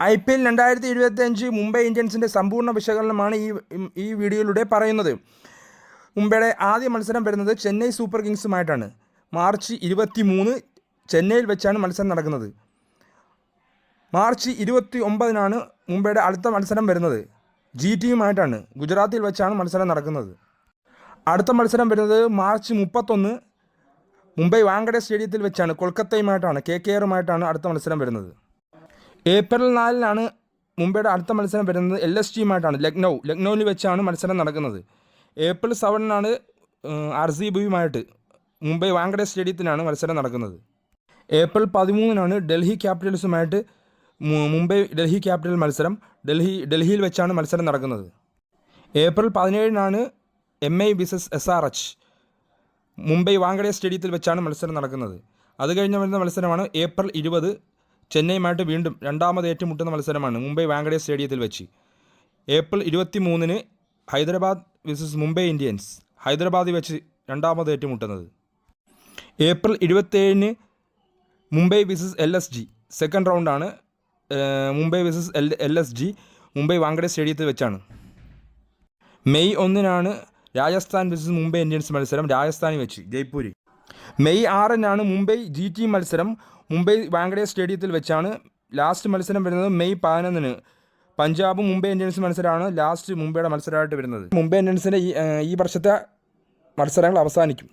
I P L രണ്ടായിരത്തി ഇരുപത്തി അഞ്ച് മുംബൈ ഇന്ത്യൻസിന്റെ സമ്പൂർണ വിശകലനമാണ് ഈ ഈ വീഡിയോയിലൂടെ പറയുന്നത്. മുംബൈയുടെ ആദ്യ മത്സരം വരുന്നത് ചെന്നൈ സൂപ്പർ കിങ്സുമായിട്ടാണ്. മാർച്ച് ഇരുപത്തി മൂന്ന് ചെന്നൈയിൽ വെച്ചാണ് മത്സരം നടക്കുന്നത്. മാർച്ച് ഇരുപത്തി ഒമ്പതിനാണ് മുംബൈയുടെ അടുത്ത മത്സരം വരുന്നത്. ജി ടിയുമായിട്ടാണ് ഗുജറാത്തിൽ വെച്ചാണ് മത്സരം നടക്കുന്നത്. അടുത്ത മത്സരം വരുന്നത് മാർച്ച് മുപ്പത്തൊന്ന് മുംബൈ വാങ്കഡെ സ്റ്റേഡിയത്തിൽ വെച്ചാണ്. കൊൽക്കത്തയുമായിട്ടാണ് കെ കെ ആറുമായിട്ടാണ് അടുത്ത മത്സരം വരുന്നത്. ഏപ്രിൽ നാലിനാണ് മുംബൈയുടെ അടുത്ത മത്സരം വരുന്നത്. എൽ എസ് ടിയുമായിട്ടാണ് ലക്നൗ. ലക്നൗവിൽ വെച്ചാണ് മത്സരം നടക്കുന്നത്. ഏപ്രിൽ സെവനിനാണ് ആർ സി ബിയുമായിട്ട് മുംബൈ വാങ്കഡെ സ്റ്റേഡിയത്തിലാണ് മത്സരം നടക്കുന്നത്. ഏപ്രിൽ പതിമൂന്നിനാണ് ഡൽഹി ക്യാപിറ്റൽസുമായിട്ട് മുംബൈ ഡൽഹി ക്യാപിറ്റൽ മത്സരം. ഡൽഹി ഡൽഹിയിൽ വെച്ചാണ് മത്സരം നടക്കുന്നത്. April പതിനേഴിനാണ് M I versus S R H Mumbai Wankhede സ്റ്റേഡിയത്തിൽ വെച്ചാണ് മത്സരം നടക്കുന്നത്. അത് കഴിഞ്ഞ് വരുന്ന മത്സരമാണ് ഏപ്രിൽ ഇരുപത് ചെന്നൈയുമായിട്ട് വീണ്ടും രണ്ടാമത് ഏറ്റുമുട്ടുന്ന മത്സരമാണ് മുംബൈ വാങ്കഡേ സ്റ്റേഡിയത്തിൽ വെച്ച്. ഏപ്രിൽ ഇരുപത്തി മൂന്നിന് ഹൈദരാബാദ് വിസസ് മുംബൈ ഇന്ത്യൻസ് ഹൈദരാബാദിൽ വെച്ച് രണ്ടാമത് ഏറ്റുമുട്ടുന്നത്. April ഇരുപത്തേഴിന് Mumbai versus L S G second റൗണ്ടാണ് Mumbai versus L L S G Mumbai Wankhede സ്റ്റേഡിയത്തിൽ വെച്ചാണ്. മെയ് ഒന്നിനാണ് രാജസ്ഥാൻ വിസസ് മുംബൈ ഇന്ത്യൻസ് മത്സരം രാജസ്ഥാനിൽ വെച്ച് ജയ്പൂരിൽ. മെയ് ആറിനാണ് മുംബൈ ജി ടി മത്സരം മുംബൈ വാങ്കഡെ സ്റ്റേഡിയത്തിൽ വെച്ചാണ് ലാസ്റ്റ് മത്സരം വരുന്നത്. മെയ് പതിനൊന്നിന്. പഞ്ചാബും മുംബൈ ഇന്ത്യൻസ് മത്സരമാണ് ലാസ്റ്റ് മുംബൈയുടെ മത്സരമായിട്ട് വരുന്നത്. മുംബൈ ഇന്ത്യൻസിന്റെ ഈ വർഷത്തെ മത്സരങ്ങൾ അവസാനിക്കും.